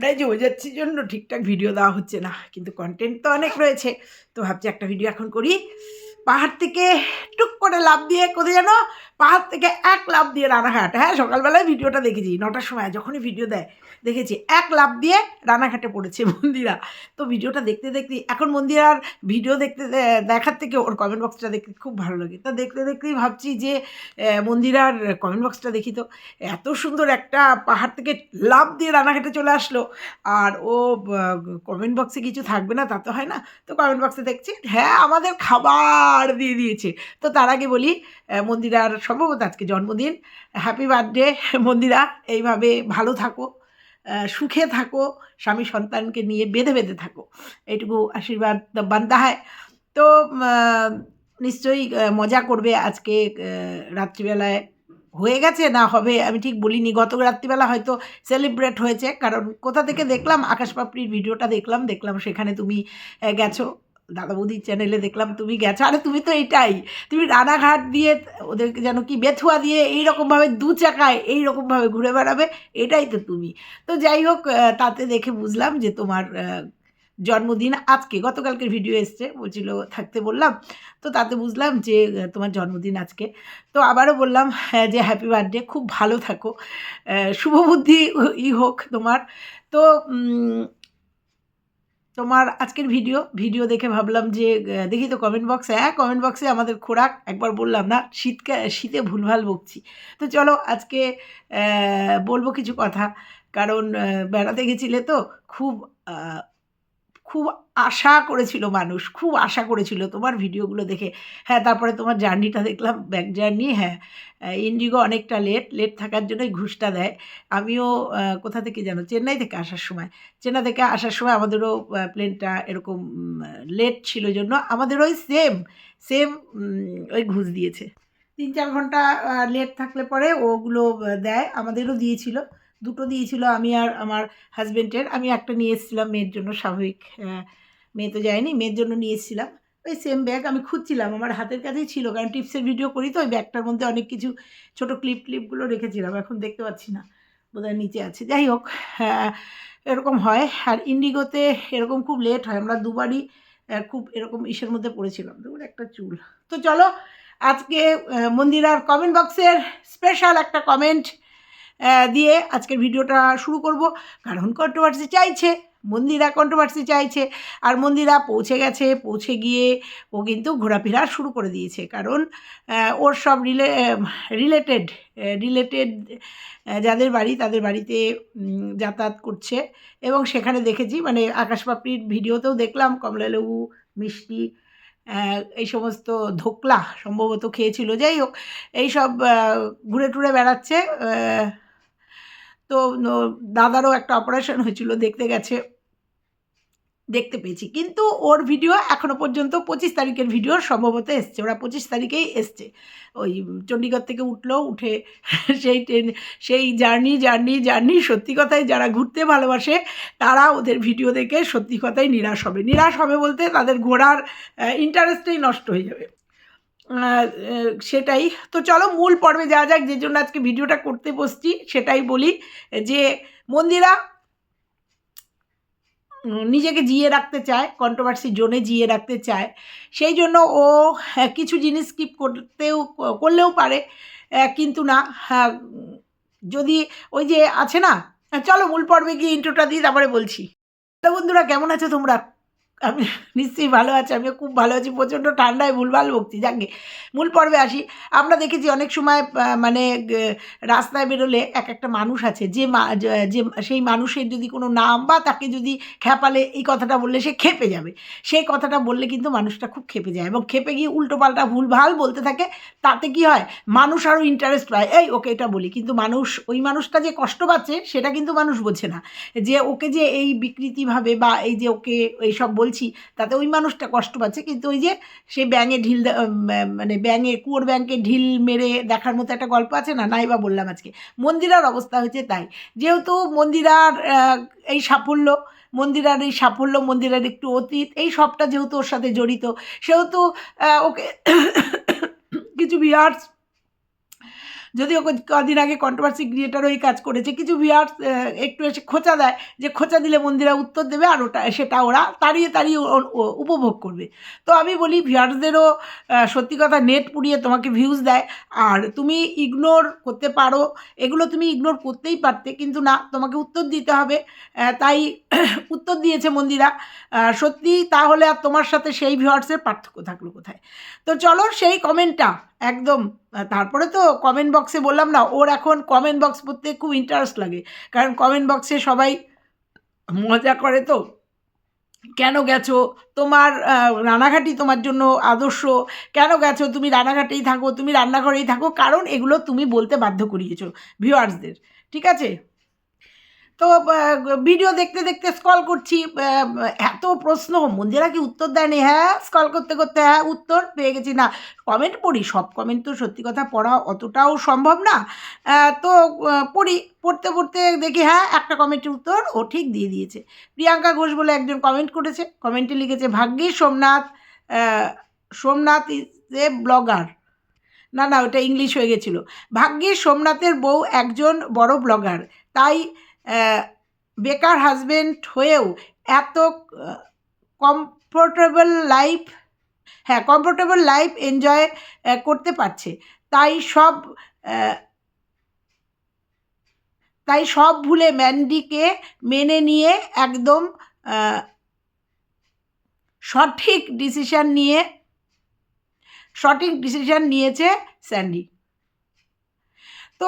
ঠান্ডায় জমে যাচ্ছে, জন্য ঠিকঠাক ভিডিও দেওয়া হচ্ছে না। কিন্তু কন্টেন্ট তো অনেক রয়েছে। তো ভাবছি একটা ভিডিও এখন করি। পাহাড় থেকে টুক করে লাভ দিয়ে কোথায় যেন? পাহাড় থেকে এক লাভ দিয়ে রানাঘাট। হ্যাঁ সকালবেলায় ভিডিওটা দেখেছি, নটার সময়, যখনই ভিডিও দেয়, দেখেছি এক লাভ দিয়ে রানাঘাটে পড়েছে মন্দিরা। তো ভিডিওটা দেখতে দেখতে, এখন মন্দিরার ভিডিও দেখতে দেখার থেকে ওর কমেন্ট বক্সটা দেখতে খুব ভালো লাগে। তা দেখতে দেখতেই ভাবছি যে মন্দিরার কমেন্ট বক্সটা দেখি তো, এত সুন্দর একটা পাহাড় থেকে লাভ দিয়ে রানাঘাটে চলে আসলো। আর ও কমেন্ট বক্সে কিছু থাকবে না, তা তো হয় না। তো কমেন্ট বক্সে দেখছি হ্যাঁ আমাদের খাবার! দিয়ে দিয়েছে। তো তার আগে বলি মন্দিরার সম্ভবত আজকে জন্মদিন। হ্যাপি বার্থডে মন্দিরা, এইভাবে ভালো থাকো সুখে থাকো, স্বামী সন্তানকে নিয়ে বেঁধে বেঁধে থাকো। এইটুকু আশীর্বাদ বান্দা হয় তো নিশ্চয়ই মজা করবে আজকে রাত্রিবেলায়। হয়ে গেছে, না হবে, আমি ঠিক বলিনি। গত রাত্রিবেলা হয়তো সেলিব্রেট হয়েছে, কারণ কোথা থেকে দেখলাম? আকাশ পাপড়ির ভিডিওটা দেখলাম দেখলাম সেখানে তুমি গেছো। দাদা বৌদির চ্যানেলে দেখলাম তুমি গেছো। আরে তুমি তো এটাই। তুমি রানাঘাট দিয়ে ওদেরকে যেন কি বেথুয়া দিয়ে এইরকমভাবে দু চাকায় এইরকমভাবে ঘুরে বেড়াবে এটাই তো তুমি। তো যাই হোক তাতে দেখে বুঝলাম যে তোমার জন্মদিন আজকে গতকালকের ভিডিও এসছে বলছিল থাকতে বললাম। তো তাতে বুঝলাম যে তোমার জন্মদিন আজকে। তো আবারও বললাম হ্যাঁ, যে হ্যাপি বার্থডে খুব ভালো থাকো। আহ, শুভবুদ্ধি ই হোক তোমার। তো তোমার আজকের ভিডিও ভিডিও দেখে ভাবলাম যে দেখি তো কমেন্ট বক্সে হ্যাঁ কমেন্ট বক্সে আমাদের খোরাক, একবার বললাম না, শীতকে, শীতে ভুলভাল বকছি। তো চলো আজকে বলব কিছু কথা, কারণ বেড়াতে গেছিলে তো, খুব খুব আশা করেছিল মানুষ, খুব আশা করেছিল। তোমার ভিডিওগুলো দেখে হ্যাঁ তারপরে তোমার জার্নিটা দেখলাম, ব্যাক জার্নি হ্যাঁ ইন্ডিগো অনেকটা লেট লেট থাকার জন্যই ঘুষটা দেয়। আমিও কোথা থেকে জানো চেন্নাই থেকে আসার সময়, চেন্নাই থেকে আসার সময় আমাদেরও প্লেনটা এরকম লেট ছিল জন্য আমাদের ওই সেম সেম ওই ঘুষ দিয়েছে। তিন চার ঘণ্টা লেট থাকলে পরে ওগুলো দেয়, আমাদেরও দিয়েছিল। দুটো দিয়েছিল আমি আর আমার হাজব্যান্ডের আমি একটা নিয়ে এসেছিলাম মেয়ের জন্য স্বাভাবিক আহ, মেয়ে তো যায়নি মেয়ের জন্য নিয়ে এসেছিলাম। ওই সেম ব্যাগ আমি খুঁজছিলাম আমার হাতের কাছেই ছিল কারণ টিপসের ভিডিও করি তো ওই ব্যাগটার মধ্যে অনেক কিছু ছোটো ক্লিপ ক্লিপগুলো রেখেছিলাম এখন দেখতে পাচ্ছি না বোধহয় নিচে আছে। যাই হোক হ্যাঁ, এরকম হয়। আর ইন্ডিগোতে এরকম খুব লেট হয় আমরা দুবারই খুব এরকম ইসের মধ্যে পড়েছিলাম দুবার একটা চুল। তো চলো আজকে মন্দিরার কমেন্ট বক্সের স্পেশাল একটা কমেন্ট দিয়ে আজকের ভিডিওটা শুরু করব। কারণ কন্ট্রোভার্সি চাইছে, মন্দিরা কন্ট্রোভার্সি চাইছে, আর মন্দিরা পৌঁছে গেছে, পৌঁছে গিয়ে ও কিন্তু ঘোরাফেরা শুরু করে দিয়েছে। কারণ ওর সব রিলে রিলেটেড রিলেটেড যাদের বাড়ি, তাদের বাড়িতে যাতায়াত করছে। এবং সেখানে দেখেছি মানে আকাশ পাপড়ির ভিডিওতেও দেখলাম, কমলালেবু, মিষ্টি এই সমস্ত ধোকলা সম্ভবত খেয়েছিল। যাই হোক এইসব ঘুরে টুরে বেড়াচ্ছে তো দাদারও একটা অপারেশন হয়েছিল, দেখতে গেছে। দেখতে পেয়েছি। কিন্তু ওর ভিডিও এখনও পর্যন্ত পঁচিশ তারিখের ভিডিও সম্ভবত এসছে। ওরা পঁচিশ তারিখেই এসছে। ওই চণ্ডীগড় থেকে উঠল, উঠে সেই ট্রেন সেই জার্নি জার্নি জার্নি সত্যি কথাই যারা ঘুরতে ভালোবাসে, তারা ওদের ভিডিও দেখে সত্যি কথাই নিরাশ হবে। নিরাশ হবে বলতে তাদের ঘোরার ইন্টারেস্টেই নষ্ট হয়ে যাবে। সেটাই। তো চলো মূল পর্বে যাওয়া যাক যে জন্য আজকে ভিডিওটা করতে বসছি সেটাই বলি যে মন্দিরা নিজেকে জিয়ে রাখতে চায় কন্ট্রোভার্সি জোনে জিয়ে রাখতে চায়। সেই জন্য ও হ্যাঁ, কিছু জিনিস স্কিপ করতেও করলেও পারে কিন্তু না হ্যাঁ, যদি ওই যে আছে না চলো মূল পর্বে গিয়ে ইন্ট্রোটা দিই তারপরে বলছি। তো বন্ধুরা কেমন আছো তোমরা? আমি নিশ্চয়ই ভালো আছি, আমিও খুব ভালো আছি, প্রচণ্ড ঠান্ডায় ভুলভাল বকছি যাকে। মূল পর্বে আসি। আমরা দেখেছি অনেক সময় মানে রাস্তায় বেরোলে এক একটা মানুষ আছে, যে যে- সেই মানুষের যদি কোনো নাম বা তাকে যদি খেপালে এই কথাটা বললে সে খেপে যাবে। সেই কথাটা বললে কিন্তু মানুষটা খুব খেপে যায় এবং খেপে গিয়ে উল্টোপাল্টা ভুলভাল বলতে থাকে। তাতে কি হয়? মানুষ আরও ইন্টারেস্ট পায়। এই, ওকে এটা বলি। কিন্তু মানুষ, ওই মানুষটা যে কষ্ট পাচ্ছে, সেটা কিন্তু মানুষ বোঝে না। যে ওকে যে এই বিকৃতিভাবে বা এই যে ওকে এইসব বলছি, তাতে ওই মানুষটা কষ্ট পাচ্ছে। কিন্তু ওই যে সে ব্যাঙে ঢিল মানে ব্যাঙে, কুয়োর ব্যাংকে ঢিল মেরে দেখার মতো একটা গল্প আছে না? নাই বা বললাম আজকে। মন্দিরার অবস্থা হয়েছে তাই। যেহেতু মন্দিরার এই সাফল্য, মন্দিরার এই সাফল্য, মন্দিরার একটু অতীত, এই সবটা যেহেতু ওর সাথে জড়িত, সেহেতু ওকে কিছু বিয়ার্স যদিও কদিন আগে কন্ট্রোভার্সি ক্রিয়েটারও এই কাজ করেছে, কিছু ভিউয়ার্স একটু এসে খোঁচা দেয় যে খোঁচা দিলে মন্দিরা উত্তর দেবে আর ওটা, সেটা ওরা তাড়িয়ে তাড়িয়ে উপভোগ করবে। তো আমি বলি ভিউয়ার্সদেরও সত্যি কথা নেট পুড়িয়ে তোমাকে ভিউজ দেয়। আর তুমি ইগনোর করতে পারো, এগুলো তুমি ইগনোর করতেই পারতে, কিন্তু না, তোমাকে উত্তর দিতে হবে। তাই উত্তর দিয়েছে মন্দিরা। সত্যি তাহলে আর তোমার সাথে সেই ভিউয়ার্সের পার্থক্য থাকল কোথায়? তো চলো সেই কমেন্টটা একদম। তারপরে তো কমেন্ট বক্সে বললাম না, ওর এখন কমেন্ট বক্স পড়তে খুব ইন্টারেস্ট লাগে। কারণ কমেন্ট বক্সে সবাই মজা করে তো। কেন গেছো? তোমার রানাঘাটি তোমার জন্য আদর্শ। কেন গেছো? তুমি রানাঘাটেই থাকো, তুমি রান্নাঘরেই থাকো। কারণ এগুলো তুমি বলতে বাধ্য করিয়েছো ভিউয়ার্সদের ঠিক আছে? তো ভিডিও দেখতে দেখতে স্কল করছি এত প্রশ্ন, মন্দিরা কি উত্তর দেয়নি? হ্যাঁ স্কল করতে করতে হ্যাঁ উত্তর পেয়ে গেছি। না কমেন্ট পড়ি, সব কমেন্ট তো সত্যি কথা পড়া অতটাও সম্ভব না। তো পড়ি, পড়তে পড়তে দেখি হ্যাঁ একটা কমেন্টের উত্তর ও ঠিক দিয়ে দিয়েছে। প্রিয়াঙ্কা ঘোষ বলে একজন কমেন্ট করেছে কমেন্টে লিখেছে, ভাগ্যিস Somnath Somnath is a blogger না না, ওটা ইংলিশ হয়ে গেছিল। ভাগ্যিস সোমনাথের বউ একজন বড় ব্লগার তাই বেকার হাজবেন্ড হয়েও এত কমফোর্টেবল লাইফ হ্যাঁ কমফোর্টেবল লাইফ এনজয় করতে পারছে। তাই সব তাই সব ভুলে ম্যান্ডিকে মেনে নিয়ে একদম সঠিক ডিসিশন নিয়ে, সঠিক ডিসিশন নিয়েছে স্যান্ডি। তো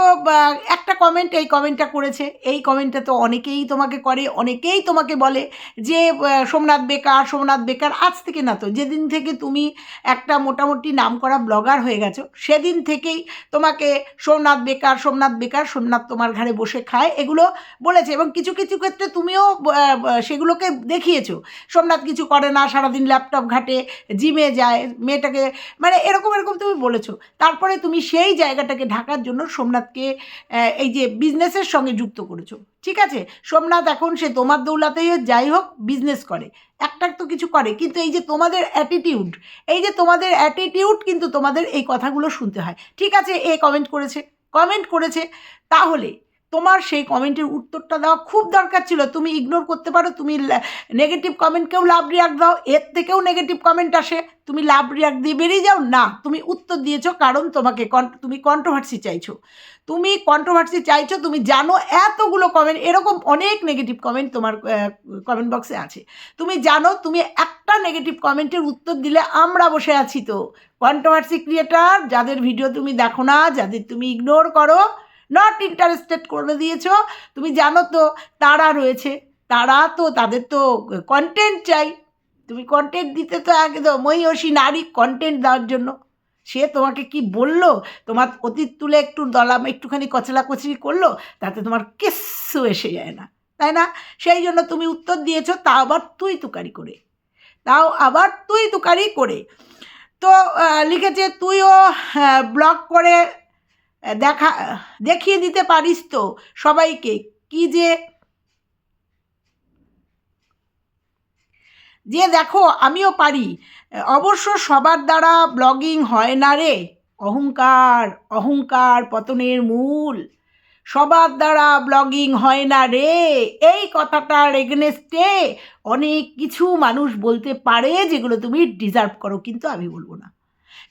একটা কমেন্ট এই কমেন্টটা করেছে। এই কমেন্টটা তো অনেকেই তোমাকে করে, অনেকেই তোমাকে বলে যে সোমনাথ বেকার সোমনাথ বেকার, আজ থেকে না তো, যেদিন থেকে তুমি একটা মোটামুটি নাম করা ব্লগার হয়ে গেছো, সেদিন থেকেই তোমাকে সোমনাথ বেকার সোমনাথ বেকার, সোমনাথ তোমার ঘাড়ে বসে খায়, এগুলো বলেছে। এবং কিছু কিছু ক্ষেত্রে তুমিও সেগুলোকে দেখিয়েছো। সোমনাথ কিছু করে না, সারাদিন ল্যাপটপ ঘাটে জিমে যায়, মেয়েটাকে মানে এরকম এরকম তুমি বলেছ। তারপরে তুমি সেই জায়গাটাকে ঢাকার জন্য সোমনাথকে এই যে বিজনেসের সঙ্গে যুক্ত করেছ। ঠিক আছে? সোমনাথ এখন সে তোমার দৌলাতেই যাই হোক বিজনেস করে। একটা তো কিছু করে, কিন্তু এই যে তোমাদের অ্যাটিটিউড এই যে তোমাদের অ্যাটিটিউড কিন্তু তোমাদের এই কথাগুলো শুনতে হয়। ঠিক আছে? এ কমেন্ট করেছে কমেন্ট করেছে। তাহলে তোমার সেই কমেন্টের উত্তরটা দেওয়া খুব দরকার ছিল। তুমি ইগনোর করতে পারো, তুমি নেগেটিভ কমেন্টকেও লাভ রিয়াক্ট দাও, এর থেকেও নেগেটিভ কমেন্ট আসে। তুমি লাভ রিয়াক্ট দিয়ে বেরিয়ে যাও? না, তুমি উত্তর দিয়েছ কারণ তোমাকে তুমি কন্ট্রোভার্সি চাইছো। তুমি কন্ট্রোভার্সি চাইছো, তুমি জানো এতগুলো কমেন্ট এরকম অনেক নেগেটিভ কমেন্ট তোমার কমেন্ট বক্সে আছে। তুমি জানো, তুমি একটা নেগেটিভ কমেন্টের উত্তর দিলে আমরা বসে আছি তো। কন্ট্রোভার্সি ক্রিয়েটার যাদের ভিডিও তুমি দেখো না, যাদের তুমি ইগনোর করো নট ইন্টারেস্টেড করে দিয়েছ। তুমি জানো তো, তারা রয়েছে। তারা তো, তাদের তো কন্টেন্ট চাই। তুমি কন্টেন্ট দিতে তো একদম মহিষী নারী কন্টেন্ট দেওয়ার জন্য। সে তোমাকে কি বলল? তোমার অতীত তুলে একটু দলাম, একটুখানি কচলা কচলি করল, তাতে তোমার কিচ্ছু এসে যায় না। তাই না? সেই জন্য তুমি উত্তর দিয়েছ, তা আবার তুই তুকারি করে। তাও আবার তুই তুকারি করে। তো লিখেছে, তুইও ব্লগ করে দেখা, দেখিয়ে দিতে পারিস তো সবাইকে। কি যে যে দেখো আমিও পারি। অবশ্য সবার দ্বারা ব্লগিং হয় না রে। অহংকার অহংকার পতনের মূল। সবার দ্বারা ব্লগিং হয় না রে। এই কথাটার এগেনেস্টে অনেক কিছু মানুষ বলতে পারে যেগুলো তুমি ডিজার্ভ করো, কিন্তু আমি বলব না।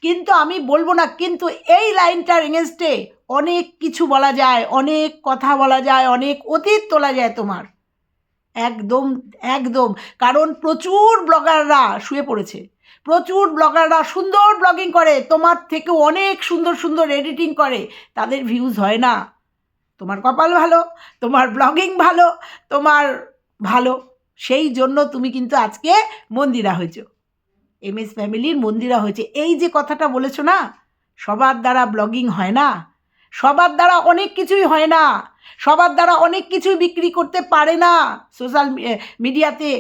কিন্তু আমি বলব না, কিন্তু এই লাইনটার এগেনস্টে অনেক কিছু বলা যায়, অনেক কথা বলা যায়, অনেক অতীত তোলা যায় তোমার। একদম একদম। কারণ প্রচুর ব্লগাররা শুয়ে পড়েছে। প্রচুর ব্লগাররা সুন্দর ব্লগিং করে, তোমার থেকেও অনেক সুন্দর সুন্দর এডিটিং করে। তাদের ভিউজ হয় না। তোমার কপাল ভালো, তোমার ব্লগিং ভালো, তোমার ভালো। সেই জন্য তুমি কিন্তু আজকে মন্দিরা হয়েছো। এম এস ফ্যামিলির মন্দিরা হয়েছে। এই যে কথাটা বলেছ না, সবার দ্বারা ব্লগিং হয় না, সবার দ্বারা অনেক কিছুই হয় না, সবার দ্বারা অনেক কিছুই বিক্রি করতে পারে না সোশ্যাল মিডিয়াতে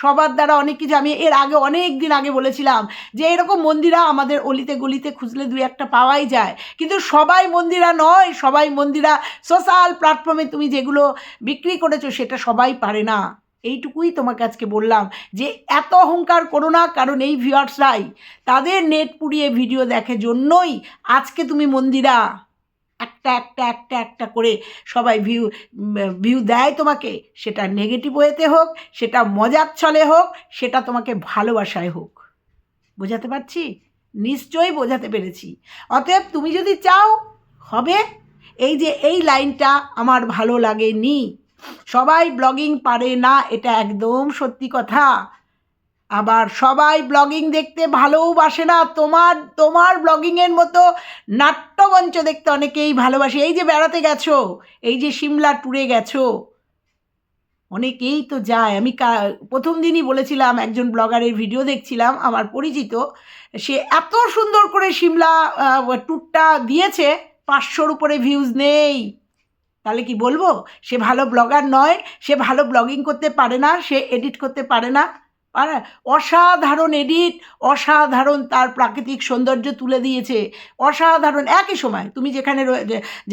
সবার দ্বারা অনেক কিছু। আমি এর আগে অনেক দিন আগে বলেছিলাম যে এরকম মন্দিরা আমাদের অলিতে গলিতে খুঁজলে দুই একটা পাওয়াই যায়। কিন্তু সবাই মন্দিরা নয়, সবাই মন্দিরা সোশ্যাল প্ল্যাটফর্মে তুমি যেগুলো বিক্রি করেছ সেটা সবাই পারে না। এইটুকুই তোমাকে আজকে বললাম যে এত অহংকার করো না, কারণ এই ভিউয়ার্সরাই তাদের নেট পুড়িয়ে ভিডিও দেখে জন্যই আজকে তুমি মন্দিরা। একটা একটা একটা একটা করে সবাই ভিউ ভিউ দেয় তোমাকে। সেটা নেগেটিভ ওয়েতে হোক, সেটা মজার ছলে হোক, সেটা তোমাকে ভালোবাসায় হোক। বোঝাতে পারছি? নিশ্চয়ই বোঝাতে পেরেছি। অতএব তুমি যদি চাও, হবে। এই যে এই লাইনটা আমার ভালো লাগেনি। সবাই ব্লগিং পারে না, এটা একদম সত্যি কথা। আবার সবাই ব্লগিং দেখতে ভালোবাসে না, তোমার তোমার ব্লগিংয়ের মতো নাট্যমঞ্চ দেখতে অনেকেই ভালোবাসে। এই যে বেড়াতে গেছো, এই যে সিমলা ট্যুরে গেছো, অনেকেই তো যায়। আমি প্রথম দিনই বলেছিলাম, একজন ব্লগারের ভিডিও দেখছিলাম, আমার পরিচিত। সে এত সুন্দর করে সিমলা ট্যুরটা দিয়েছে, পাঁচশোর উপরে ভিউজ নেই। তাহলে কি বলব? সে ভালো ব্লগার নয়, সে ভালো ব্লগিং করতে পারে না, সে এডিট করতে পারে না। অসাধারণ এডিট অসাধারণ তার প্রাকৃতিক সৌন্দর্য তুলে দিয়েছে। অসাধারণ, একই সময় তুমি যেখানে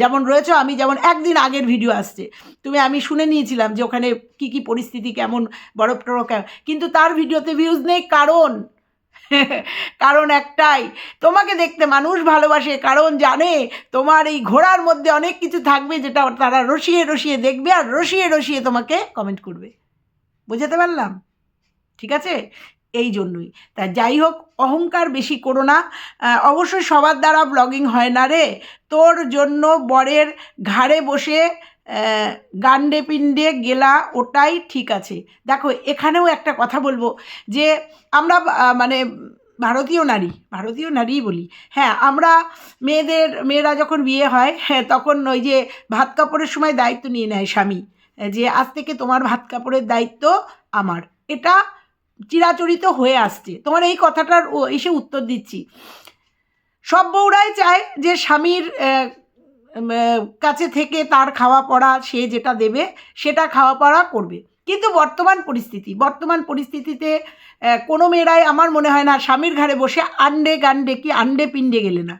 যেমন রয়েছো, আমি যেমন একদিন আগের ভিডিও আসছে। তুমি, আমি শুনে নিয়েছিলাম যে ওখানে কি কি পরিস্থিতি, কেমন, বরফ টরফ কিন্তু তার ভিডিওতে ভিউজ নেই। কারণ কারণ একটাই, তোমাকে দেখতে মানুষ ভালোবাসে, কারণ জানে তোমার এই ঘোড়ার মধ্যে অনেক কিছু থাকবে যেটা তারা রসিয়ে রসিয়ে দেখবে আর রসিয়ে রসিয়ে তোমাকে কমেন্ট করবে। বুঝাতে পারলাম? ঠিক আছে? এই জন্যই। তা যাই হোক, অহংকার বেশি করো না। অবশ্যই সবার দ্বারা ব্লগিং হয় না রে। তোর জন্য বরের ঘাড়ে বসে গান্ডে পিণ্ডে গেলা ওটাই ঠিক আছে। দেখো, এখানেও একটা কথা বলব যে আমরা মানে ভারতীয় নারী, ভারতীয় নারীই বলি। হ্যাঁ আমরা মেয়েদের, মেয়েরা যখন বিয়ে হয় হ্যাঁ তখন ওই যে ভাত কাপড়ের সময় দায়িত্ব নিয়ে নেয় স্বামী, যে আজ থেকে তোমার ভাত কাপড়ের দায়িত্ব আমার। এটা চিরাচরিত হয়ে আসছে। তোমার এই কথাটার এসে উত্তর দিচ্ছি। সব বউরাই চায় যে স্বামীর কাছে থেকে তার খাওয়া পড়া সে যেটা দেবে, সেটা খাওয়া পড়া করবে। কিন্তু বর্তমান পরিস্থিতি, বর্তমান পরিস্থিতিতে কোনো মেয়েরাই আমার মনে হয় না স্বামীর ঘাড়ে বসে আন্ডে গান্ডে কি আন্ডে পিণ্ডে গেলে না।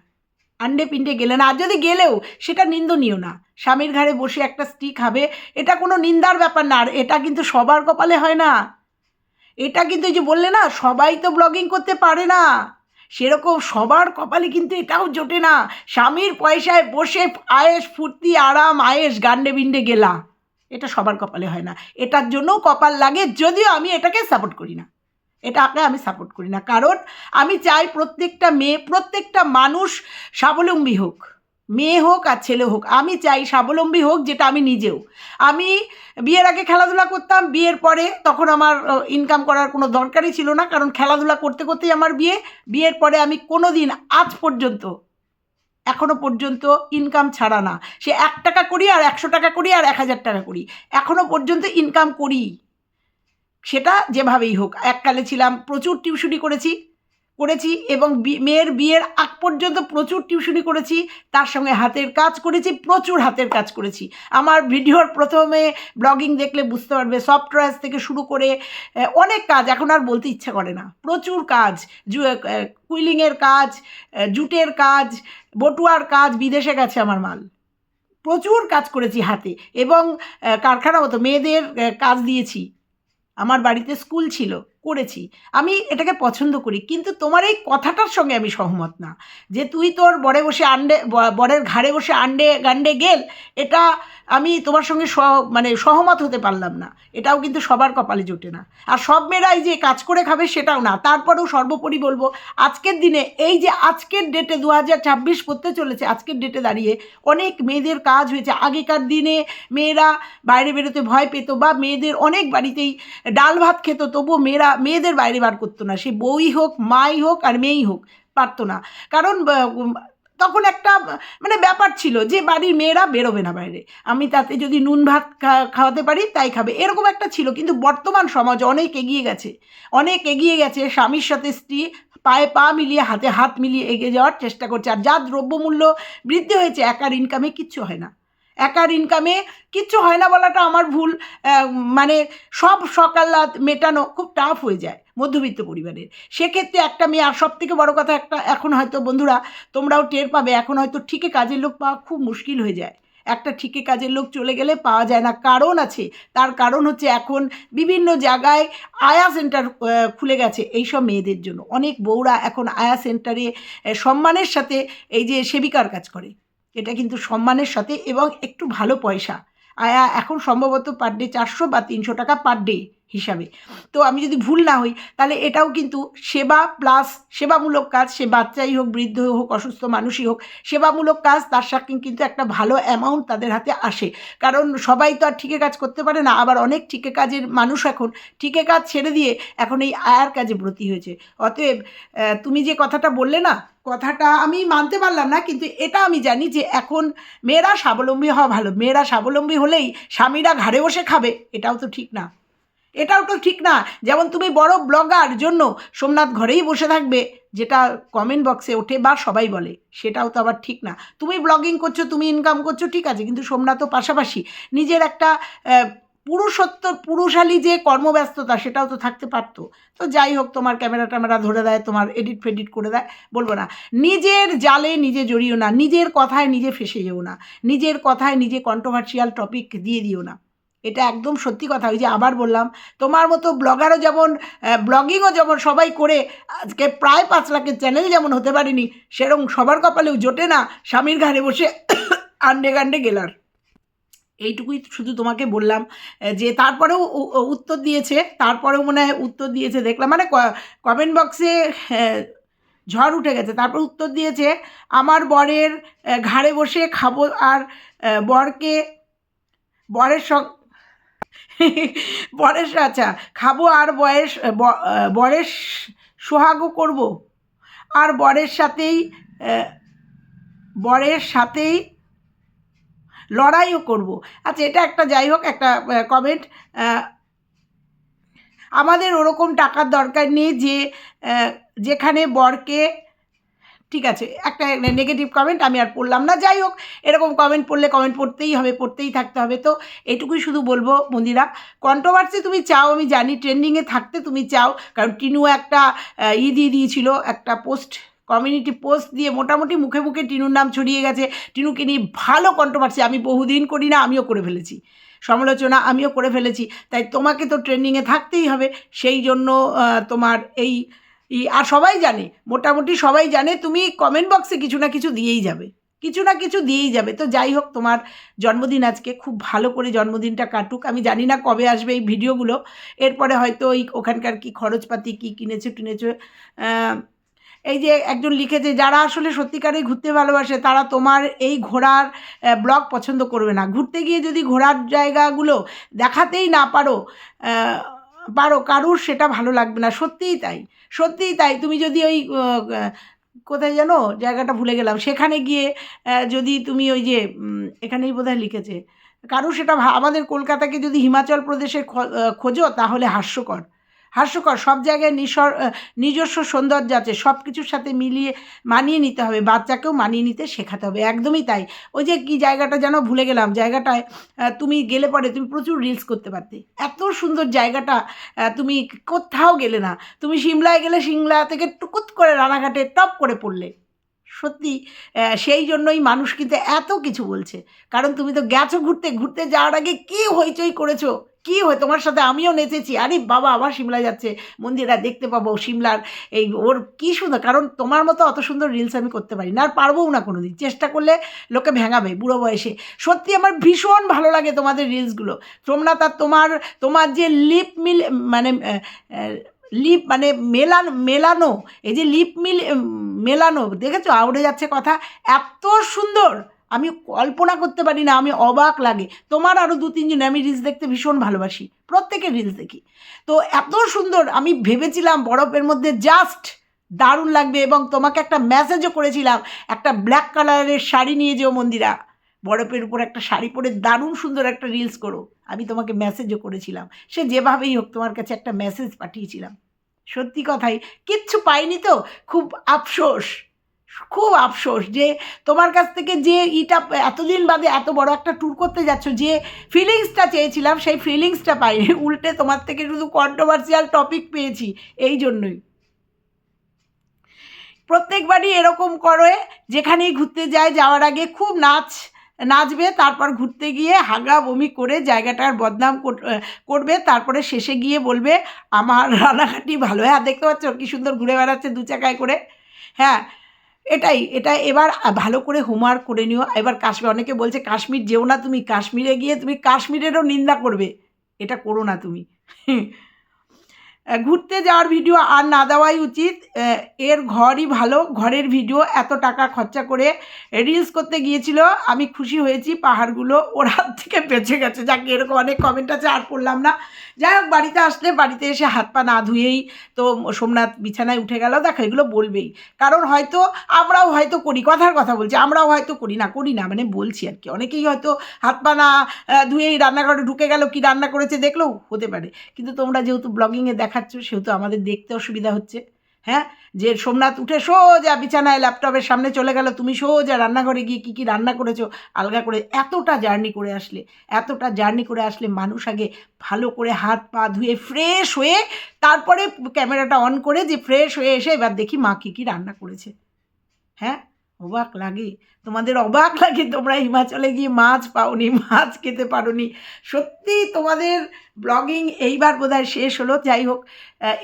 আন্ডে পিণ্ডে গেলে না। আর যদি গেলেও সেটা নিন্দনীয় না। স্বামীর ঘাড়ে বসে একটা স্টিক হবে এটা কোনো নিন্দার ব্যাপার না। আর এটা কিন্তু সবার কপালে হয় না। এটা কিন্তু এই যে বললে না, সবাই তো ব্লগিং করতে পারে না। সেরকম সবার কপালে কিন্তু এটাও জোটে না। স্বামীর পয়সায় বসে আয়েস, ফুর্তি, আরাম, আয়েস, গান্ডে বিন্ডে গেলা। এটা সবার কপালে হয় না। এটার জন্যও কপাল লাগে, যদিও আমি এটাকে সাপোর্ট করি না। এটা এটাকে আমি সাপোর্ট করি না। কারণ আমি চাই প্রত্যেকটা মেয়ে, প্রত্যেকটা মানুষ স্বাবলম্বী হোক। মেয়ে হোক আর ছেলে হোক, আমি চাই স্বাবলম্বী হোক যেটা আমি নিজেও। আমি বিয়ের আগে খেলাধুলা করতাম, বিয়ের পরে তখন আমার ইনকাম করার কোনো দরকারই ছিল না, কারণ খেলাধুলা করতে করতেই আমার বিয়ে। বিয়ের পরে আমি কোনো দিন আজ পর্যন্ত, এখনও পর্যন্ত ইনকাম ছাড়া না। সে এক টাকা করি আর একশো টাকা করি আর এক হাজার টাকা করি। এখনও পর্যন্ত ইনকাম করি। সেটা যেভাবেই হোক, এককালে ছিলাম, প্রচুর টিউশনি করেছি করেছি এবং মেয়ের বিয়ের আগ পর্যন্ত প্রচুর টিউশনি করেছি, তার সঙ্গে হাতের কাজ করেছি, প্রচুর হাতের কাজ করেছি। আমার ভিডিওর প্রথমে ব্লগিং দেখলে বুঝতে পারবে, সফটওয়্যার থেকে শুরু করে অনেক কাজ এখন আর বলতে ইচ্ছা করে না। প্রচুর কাজ কুইলিংয়ের কাজ জুটের কাজ, বটুয়ার কাজ, বিদেশে গেছে আমার মাল। প্রচুর কাজ করেছি হাতে এবং কারখানা মতো মেয়েদের কাজ দিয়েছি। আমার বাড়িতে স্কুল ছিল। করেছি। আমি এটাকে পছন্দ করি, কিন্তু তোমার এই কথাটার সঙ্গে আমি সহমত না। যে তুই তোর বরে বসে আন্ডে বরের ঘাড়ে বসে আন্ডে গান্ডে গেল, এটা আমি তোমার সঙ্গে স মানে সহমত হতে পারলাম না। এটাও কিন্তু সবার কপালে জোটে না। আর সব মেয়েরাই যে কাজ করে খাবে সেটাও না। তারপরেও সর্বোপরি বলব, আজকের দিনে এই যে আজকের ডেটে দু হাজার ছাব্বিশ পড়তে চলেছে, আজকের ডেটে দাঁড়িয়ে অনেক মেয়েদের কাজ হয়েছে। আগেকার দিনে মেয়েরা বাইরে বেরোতে ভয় পেত বা মেয়েদের অনেক বাড়িতেই ডাল ভাত খেত, তবুও মেয়েরা মেয়েদের বাইরে বার করতো না। সে বউই হোক, মাই হোক আর মেয়েই হোক পারতো না। কারণ তখন একটা মানে ব্যাপার ছিল যে বাড়ির মেয়েরা বেরোবে না বাইরে। আমি তাতে যদি নুন ভাত খাওয়াতে পারি তাই খাবে। এরকম একটা ছিল। কিন্তু বর্তমান সমাজ অনেক এগিয়ে গেছে। অনেক এগিয়ে গেছে। স্বামীর সাথে স্ত্রী পায়ে পা মিলিয়ে হাতে হাত মিলিয়ে এগিয়ে যাওয়ার চেষ্টা করছে। আর যা দ্রব্যমূল্য বৃদ্ধি হয়েছে, একার ইনকামে কিচ্ছু হয় না। একার ইনকামে কিচ্ছু হয় না বলাটা আমার ভুল মানে সব সকালাত মেটানো খুব টাফ হয়ে যায় মধ্যবিত্ত পরিবারের। সেক্ষেত্রে একটা মেয়ে, আর সব থেকে বড় কথা একটা, এখন হয়তো বন্ধুরা তোমরাও টের পাবে, এখন হয়তো ঠিকই কাজের লোক পাওয়া খুব মুশকিল হয়ে যায়। একটা ঠিকই কাজের লোক চলে গেলে পাওয়া যায় না, কারণ আছে, তার কারণ হচ্ছে এখন বিভিন্ন জায়গায় আয়া সেন্টার খুলে গেছে এইসব মেয়েদের জন্য। অনেক বউরা এখন আয়া সেন্টারে সম্মানের সাথে এই যে সেবিকার কাজ করে। এটা কিন্তু সম্মানের সাথে এবং একটু ভালো পয়সা। আয়া, এখন সম্ভবত পার ডে চারশো বা তিনশো টাকা পার ডে হিসাবে। তো আমি যদি ভুল না হই, তাহলে এটাও কিন্তু সেবা প্লাস সেবামূলক কাজ, সে বাচ্চাই হোক, বৃদ্ধ হোক, অসুস্থ মানুষই হোক, সেবামূলক কাজ, তার সাথে কিন্তু একটা ভালো অ্যামাউন্ট তাদের হাতে আসে। কারণ সবাই তো আর ঠিকে কাজ করতে পারে না, আবার অনেক ঠিকে কাজের মানুষ এখন ঠিকে কাজ ছেড়ে দিয়ে এখন এই আয়ার কাজে ব্রতী হয়েছে। অতএব তুমি যে কথাটা বললে না কথাটা আমি মানতে পারলাম না, কিন্তু এটা আমি জানি যে এখন মেয়েরা স্বাবলম্বী হওয়া ভালো। মেয়েরা স্বাবলম্বী হলেই স্বামীরা ঘাড়ে বসে খাবে, এটাও তো ঠিক না। এটাও তো ঠিক না। যেমন তুমি বড় ব্লগার জন্য সোমনাথ ঘরেই বসে থাকবে, যেটা কমেন্ট বক্সে ওঠে বা সবাই বলে, সেটাও তো আবার ঠিক না। তুমি ব্লগিং করছ, তুমি ইনকাম করছ, ঠিক আছে, কিন্তু সোমনাথও পাশাপাশি নিজের একটা পুরুষত্ব, পুরুষালী যে কর্মব্যস্ততা, সেটাও তো থাকতে পারতো। তো যাই হোক, তোমার ক্যামেরা ট্যামেরা ধরে দেয়, তোমার এডিট ফেডিট করে দেয়, বলব না। নিজের জালে নিজে জড়িও না, নিজের কথায় নিজে ফেসে যেও না, নিজের কথায় নিজে কন্ট্রোভার্সিয়াল টপিক দিয়ে দিও না। এটা একদম সত্যি কথা, ওই যে আবার বললাম, তোমার মতো ব্লগারও যেমন ব্লগিংও যেমন সবাই করে, আজকে প্রায় পাঁচ লাখের চ্যানেল যেমন হতে পারেনি, সেরকম সবার কপালেও জোটে না স্বামীর ঘাড়ে বসে আন্ডে গান্ডে গেলার। এইটুকুই শুধু তোমাকে বললাম যে তারপরেও উত্তর দিয়েছে, তারপরেও মনে হয় উত্তর দিয়েছে, দেখলাম মানে কমেন্ট বক্সে ঝড় উঠে গেছে, তারপর উত্তর দিয়েছে, আমার বরের ঘাড়ে বসে খাব আর বরকে, বরের সঙ্গ বরের আচ্ছা খাব আর বয়স বরের সোহাগও করব, আর বরের সাথেই বরের সাথেই লড়াইও করব। আচ্ছা এটা একটা যাই হোক, একটা কমেন্ট আমাদের ওরকম টাকার দরকার নেই যে যেখানে বরকে, ঠিক আছে, একটা নেগেটিভ কমেন্ট আমি আর পড়লাম না। যাই হোক, এরকম কমেন্ট পড়লে কমেন্ট পড়তেই হবে, পড়তেই থাকতে হবে। তো এটুকুই শুধু বলব মন্দিরা কন্ট্রোভার্সি তুমি চাও, আমি জানি ট্রেন্ডিংয়ে থাকতে তুমি চাও, কারণ টিনু একটা ই দিয়ে দিয়েছিল, একটা পোস্ট কমিউনিটি পোস্ট দিয়ে মোটামুটি মুখে মুখে টিনুর নাম ছড়িয়ে গেছে। টিনুকে নিয়ে ভালো কন্ট্রোভার্সি আমি বহুদিন করি না, আমিও করে ফেলেছি। সমালোচনা, আমিও করে ফেলেছি। তাই তোমাকে তো ট্রেন্ডিংয়ে থাকতেই হবে। সেই জন্য তোমার এই আর সবাই জানে, মোটামুটি সবাই জানে, তুমি কমেন্ট বক্সে কিছু না কিছু দিয়েই যাবে। কিছু না কিছু দিয়েই যাবে। তো যাই হোক, তোমার জন্মদিন আজকে খুব ভালো করে জন্মদিনটা কাটুক। আমি জানি না কবে আসবে এই ভিডিওগুলো এরপরে হয়তো ওই ওখানকার কি খরচপাতি, কি কিনেছো, টিনেছো এই যে একজন লিখেছে, যারা আসলে সত্যিকারে ঘুরতে ভালোবাসে, তারা তোমার এই ঘোরার ব্লগ পছন্দ করবে না। ঘুরতে গিয়ে যদি ঘোরার জায়গাগুলো দেখাতেই না পারো পারো, কারুর সেটা ভালো লাগবে না। সত্যিই তাই সত্যিই তাই। তুমি যদি ওই কোথায় যেন জায়গাটা ভুলে গেলাম, সেখানে গিয়ে যদি তুমি ওই যে এখানেই বোধহয় লিখেছে, কারুর সেটা আমাদের কলকাতাকে যদি হিমাচল প্রদেশের খোঁজো, তাহলে হাস্যকর। হাস্যকর। সব জায়গায় নিসর নিজস্ব সৌন্দর্য আছে। সব কিছুর সাথে মিলিয়ে মানিয়ে নিতে হবে। বাচ্চাকেও মানিয়ে নিতে শেখাতে হবে। একদমই তাই। ওই যে কি জায়গাটা যেন ভুলে গেলাম। জায়গাটায় তুমি গেলে পরে তুমি প্রচুর রিলস করতে পারতে। এত সুন্দর জায়গাটা তুমি কোথাও গেলে না। তুমি সিমলায় গেলে সিমলা থেকে টুকুত করে রানাঘাটে টপ করে পড়লে। সত্যি সেই জন্যই মানুষ কিন্তু এত কিছু বলছে। কারণ তুমি তো গেছো ঘুরতে। ঘুরতে যাওয়ার আগে কী হইচই করেছ? কী হয়? তোমার সাথে আমিও নেচেছি। আরে বাবা, আবার সিমলা যাচ্ছে। মন্দিরা দেখতে পাবো সিমলার এই ওর কী সুন্দর। কারণ তোমার মতো অত সুন্দর রিলস আমি করতে পারি না। আর পারবও না কোনো দিন চেষ্টা করলে লোকে ভেঙাবে বুড়ো বয়সে। সত্যি আমার ভীষণ ভালো লাগে তোমাদের রিলসগুলো সোমনাথ আর তোমার তোমার যে লিপ মিল মানে লিপ মানে মেলানো মেলানো। এই যে লিপ মিল মেলানো। দেখেছ? আউড়ে যাচ্ছে কথা। এত সুন্দর! আমি কল্পনা করতে পারি না, আমি অবাক লাগে। তোমার আরও দু তিনজন আমি রিলস দেখতে ভীষণ ভালোবাসি। প্রত্যেকের রিলস দেখি। তো এত সুন্দর, আমি ভেবেছিলাম বরফের মধ্যে জাস্ট দারুণ লাগবে এবং তোমাকে একটা মেসেজও করেছিলাম, একটা ব্ল্যাক কালারের শাড়ি নিয়ে যেও মন্দিরা। বরফের উপর একটা শাড়ি পরে দারুণ সুন্দর একটা রিলস করো। আমি তোমাকে মেসেজও করেছিলাম। সে যেভাবেই হোক, তোমার কাছে একটা মেসেজ পাঠিয়েছিলাম। সত্যি কথাই, কিচ্ছু পাইনি তো? খুব আফসোস। খুব আফসোস যে তোমার কাছ থেকে যে ইটা এতদিন বাদে এত বড় একটা ট্যুর করতে যাচ্ছ, যে ফিলিংসটা চেয়েছিলাম, সেই ফিলিংসটা পাইনি। উল্টে তোমার থেকে শুধু কন্ট্রোভার্সিয়াল টপিক পেয়েছি, এই জন্যই। প্রত্যেকবারই এরকম করে, যেখানেই ঘুরতে যায়, যাওয়ার আগে খুব নাচ, নাচবে, তারপর ঘুরতে গিয়ে হাগা বমি করে জায়গাটার বদনাম কর- করবে, তারপরে শেষে গিয়ে বলবে, আমার রানাঘাটি ভালো। হ্যাঁ দেখতে পাচ্ছ কি সুন্দর ঘুরে বেড়াচ্ছে দু চাকায় করে। হ্যাঁ এটাই, এটা এবার ভালো করে হোমওয়ার্ক করে নিও। এবার কাশ্মীর, অনেকে বলছে, কাশ্মীর যেও না তুমি, কাশ্মীরে গিয়ে তুমি কাশ্মীরেরও নিন্দা করবে। এটা করো না তুমি। ঘুরতে যাওয়ার ভিডিও আর না দেওয়াই উচিত। এর ঘরই ভালো। ঘরের ভিডিও এত টাকা খরচা করে রিলস করতে গিয়েছিল। আমি খুশি হয়েছি, পাহাড়গুলো ওর হাত থেকে বেঁচে গেছে। যাকে, এরকম অনেক কমেন্ট আছে, আর পড়লাম না। যাই হোক, বাড়িতে আসলে বাড়িতে এসে হাত পা না ধুয়েই তো সোমনাথ বিছানায় উঠে গেল। দেখো, এগুলো বলবেই। কারণ হয়তো আমরাও হয়তো করি, কথার কথা বলছি। আমরাও হয়তো করি না করি না মানে বলছি আর কি। অনেকেই হয়তো হাত পা না ধুয়েই রান্নাঘরে ঢুকে গেল, কি রান্না করেছে দেখলেও হতে পারে। কিন্তু তোমরা যেহেতু ব্লগিংয়ে দেখাচ্ছ, সেহেতু আমাদের দেখতে অসুবিধা হচ্ছে। হ্যাঁ? যে সোমনাথ, উঠে সোজা বিছানায় ল্যাপটপের সামনে চলে গেল, তুমি সোজা রান্নাঘরে গিয়ে কী কী রান্না করেছ? আলগা করে এতটা জার্নি করে আসলে, এতটা জার্নি করে আসলে মানুষ আগে ভালো করে হাত পা ধুয়ে ফ্রেশ হয়ে, তারপরে ক্যামেরাটা অন করে যে ফ্রেশ হয়ে এসে এবার দেখি মা কী কী রান্না করেছে। হ্যাঁ? অবাক লাগে। তোমাদের অবাক লাগে তোমরা হিমাচলে গিয়ে মাছ পাওনি, মাছ খেতে পারোনি। সত্যি তোমাদের ব্লগিং এইবার বোধহয় শেষ হলো। যাই হোক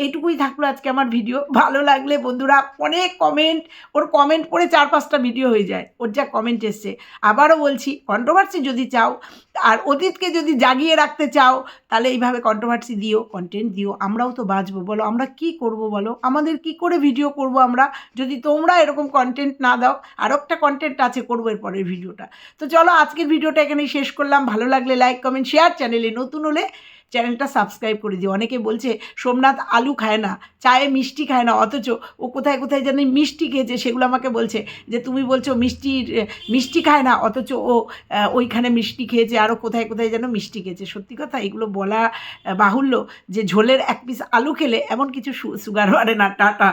এটুকুই থাকল আজকে আমার ভিডিও। ভালো লাগলে বন্ধুরা অনেক কমেন্ট ওর কমেন্ট পড়ে চার পাঁচটা ভিডিও হয়ে যায়। ওর যা কমেন্ট এসছে। আবারও বলছি কন্ট্রোভার্সি যদি চাও আর অতীতকে যদি জাগিয়ে রাখতে চাও, তাহলে এইভাবে কন্ট্রোভার্সি দিও কন্টেন্ট দিও, আমরাও তো বাঁচবো। বলো, আমরা কি করব বলো? আমাদের কি করে ভিডিও করব আমরা? যদি তোমরা এরকম কন্টেন্ট না দাও, আর একটা কন্টেন্ট আছে, করব এর পরের ভিডিওটা তো চলো, আজকের ভিডিওটা এখানেই শেষ করলাম। ভালো লাগলে লাইক কমেন্ট শেয়ার চ্যানেলে নতুন হলে চ্যানেলটা সাবস্ক্রাইব করে দিও। অনেকে বলছে, সোমনাথ আলু খায় না, চায়ে মিষ্টি খায় না, অথচ ও কোথায় কোথায় যেন মিষ্টি খেয়েছে। সেগুলো আমাকে বলছে যে, তুমি বলছো মিষ্টির মিষ্টি খায় না, অথচ ও ওইখানে মিষ্টি খেয়েছে আরও কোথায় কোথায় যেন মিষ্টি খেয়েছে। সত্যি কথা, এগুলো বলা বাহুল্য যে, ঝোলের এক পিস আলু খেলে এমন কিছু সুগার বাড়ে না, টাটা।